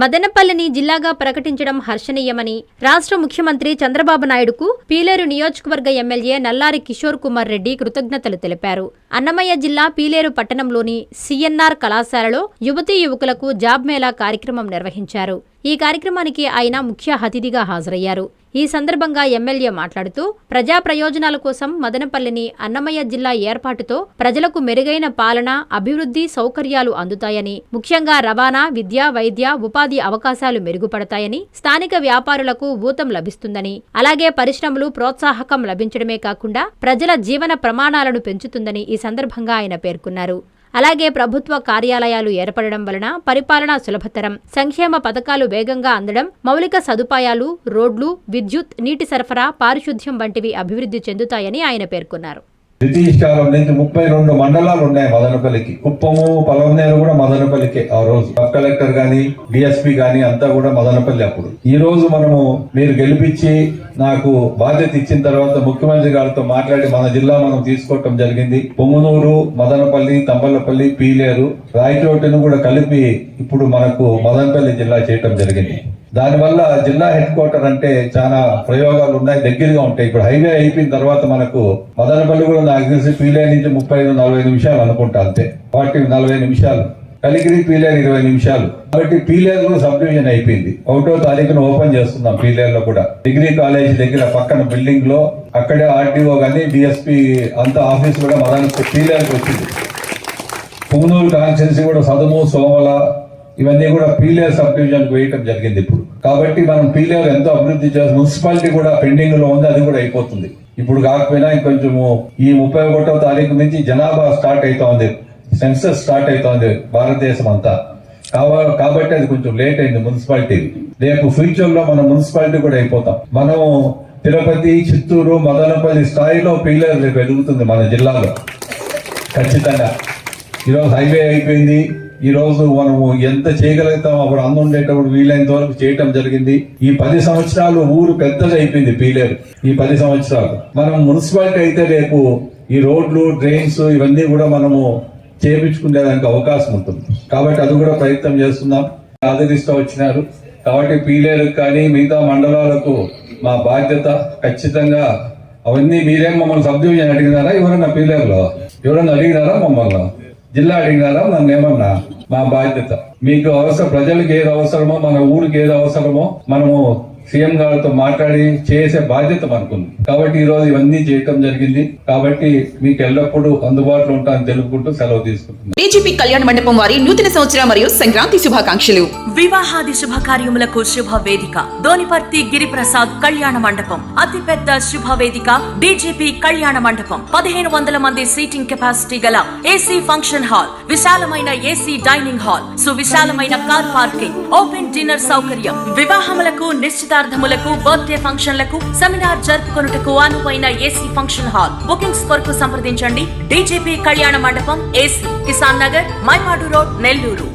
మదనపల్లిని జిల్లాగా ప్రకటించడం హర్షణీయమని రాష్ట్ర ముఖ్యమంత్రి చంద్రబాబు నాయుడుకు పీలేరు నియోజకవర్గ ఎమ్మెల్యే నల్లారి కిషోర్ కుమార్ రెడ్డి కృతజ్ఞతలు తెలిపారు. అన్నమయ్య జిల్లా పీలేరు పట్టణంలోని సిఎన్ఆర్ కళాశాలలో యువతీ యువకులకు జాబ్ మేళా కార్యక్రమం నిర్వహించారు. ఈ కార్యక్రమానికి ఆయన ముఖ్య అతిథిగా హాజరయ్యారు. ఈ సందర్భంగా ఎమ్మెల్యే మాట్లాడుతూ ప్రజా ప్రయోజనాల కోసం మదనపల్లిని అన్నమయ్య జిల్లా ఏర్పాటుతో ప్రజలకు మెరుగైన పాలన అభివృద్ధి సౌకర్యాలు అందుతాయని ముఖ్యంగా రవాణా విద్య వైద్య ఉపాధి అవకాశాలు మెరుగుపడతాయని స్థానిక వ్యాపారులకు ఊతం లభిస్తుందని అలాగే పరిశ్రమలు ప్రోత్సాహకం లభించడమే కాకుండా ప్రజల జీవన ప్రమాణాలను పెంచుతుందని ఈ సందర్భంగా ఆయన పేర్కొన్నారు. అలాగే ప్రభుత్వ కార్యాలయాలు ఏర్పడడం వలన పరిపాలన సులభతరం. సంక్షేమ పథకాలు వేగంగా అందడం మౌలిక సదుపాయాలు రోడ్లు విద్యుత్ నీటి సరఫరా పారిశుద్ధ్యం వంటివి అభివృద్ధి చెందుతాయని ఆయన పేర్కొన్నారు. బ్రిటిష్ కాలం నుంచి ముప్పై రెండు మండలాలు ఉన్నాయి మదనపల్లికి. కుప్పము పలవనేరు కూడా మదనపల్లికే ఆ రోజు. సబ్ కలెక్టర్ గాని డిఎస్పీ గాని అంతా కూడా మదనపల్లి అప్పుడు. ఈ రోజు మనము మీరు గెలిపించి నాకు బాధ్యత ఇచ్చిన తర్వాత ముఖ్యమంత్రి గారితో మాట్లాడి మన జిల్లా మనం తీసుకోవటం జరిగింది. పొంగునూరు మదనపల్లి తంబలపల్లి పీలేరు రాయచోటిని కూడా కలిపి ఇప్పుడు మనకు మదనపల్లి జిల్లా చేయటం జరిగింది. దానివల్ల జిల్లా హెడ్ క్వార్టర్ అంటే చాలా ప్రయోగాలు ఉన్నాయి దగ్గరగా ఉంటాయి. ఇప్పుడు హైవే అయిపోయిన తర్వాత మనకు మదనపల్లి కూడా నాకు తెలిసి పీలేరు నుంచి ముప్పై ఐదు నలభై నిమిషాలు అనుకుంటా అంతే. ఫార్టీ నలభై నిమిషాలు. కలిగిరి పీలేరు ఇరవై నిమిషాలు. కాబట్టి పీలేరు కూడా సబ్ డివిజన్ అయిపోయింది. ఒకటో తారీఖున ఓపెన్ చేస్తున్నాం పీలేరు లో కూడా. డిగ్రీ కాలేజ్ దగ్గర పక్కన బిల్డింగ్లో అక్కడే ఆర్టీఓ కానీ డిఎస్పీ అంత ఆఫీస్ కూడా మదన పీలేరుకి వచ్చింది. పుంగనూరు కాన్స్టెన్సీ కూడా సదుము సోమల ఇవన్నీ కూడా పీలేరు సబ్ డివిజన్కి వేయటం జరిగింది ఇప్పుడు. కాబట్టి మనం పీలేరు ఎంతో అభివృద్ధి చేసి మున్సిపాలిటీ కూడా పెండింగ్లో ఉంది అది కూడా అయిపోతుంది. ఇప్పుడు కాకపోయినా ఇంకొంచెము ఈ ముప్పై ఒకటో తారీఖు నుంచి జనాభా స్టార్ట్ అవుతా ఉంది సెన్సస్ స్టార్ట్ అవుతా ఉంది భారతదేశం అంతా. కాబట్టి అది కొంచెం లేట్ అయింది మున్సిపాలిటీ. రేపు ఫ్యూచర్లో మనం మున్సిపాలిటీ కూడా అయిపోతాం. మనం తిరుపతి చిత్తూరు మదనపల్లి స్థాయిలో పీలర్ రేపు ఎదుగుతుంది మన జిల్లాలో. ఖచ్చితంగా. ఈరోజు హైవే అయిపోయింది. ఈరోజు మనము ఎంత చేయగలుగుతాం అప్పుడు అందం ఉండేటప్పుడు వీలైనంత వరకు చేయటం జరిగింది. ఈ పది సంవత్సరాలు ఊరు పెద్దగా అయిపోయింది పీలేరు. ఈ పది సంవత్సరాలు. మనం మున్సిపాలిటీ అయితే రేపు ఈ రోడ్లు డ్రైన్స్ ఇవన్నీ కూడా మనము చేపించుకునేదానికి అవకాశం ఉంటుంది. కాబట్టి అది కూడా ప్రయత్నం చేస్తున్నాం. ఆదరిస్తూ వచ్చినారు. కాబట్టి పీలేరు కానీ మిగతా మండలాలకు మా బాధ్యత ఖచ్చితంగా అవన్నీ మీరేం మమ్మల్ని సబ్ డివిజన్ అడిగినారా? ఎవరన్నా పీలేరులో? ఎవరన్నా అడిగినారా మమ్మల్ని? జిల్లా అడిగినారా? నన్ను ఏమన్నా? మా బాధ్యత. మీకు అవసరం ప్రజలకు ఏది అవసరమో మన ఊరికి ఏది అవసరమో మనము సీఎం గారితో మాట్లాడి చేసే బాధ్యత మనకుంది. కాబట్టి ఈ రోజు ఇవన్నీ చేయటం జరిగింది. కాబట్టి మీకు ఎల్లప్పుడూ అందుబాటులో ఉంటానని తెలుపుకుంటూ సెలవు తీసుకుంటున్నాను. డీజీపీ కళ్యాణ మండపం వారి నూతన సంవత్సర మరియు సంక్రాంతి శుభాకాంక్షలు. వివాహాది శుభకార్యములకు శుభ వేదిక దోనిపర్తి గిరిప్రసాద్ కళ్యాణ మండపం. అతి పెద్ద శుభ వేదిక డీజీపీ కళ్యాణ మండపం. పదిహేను వందల మంది సీటింగ్ కెపాసిటీ గల ఏసీ ఫంక్షన్ హాల్ విశాలమైన ఏసీ డైనింగ్ హాల్ సువిశాలమైన కార్ పార్కింగ్ ఓపెన్ డిన్నర్ సౌకర్యం. వివాహములకు నిశ్చితార్థములకు బర్త్డే ఫంక్షన్లకు సెమినార్ జరుపుకొనుటకు అనువైన ఏసీ ఫంక్షన్ హాల్. బుకింగ్స్ కొరకు సంప్రదించండి. డీజీపీ కళ్యాణ మండపం ఏసీ కిసాన్ నగర్ మైపాడు రోడ్ నెల్లూరు.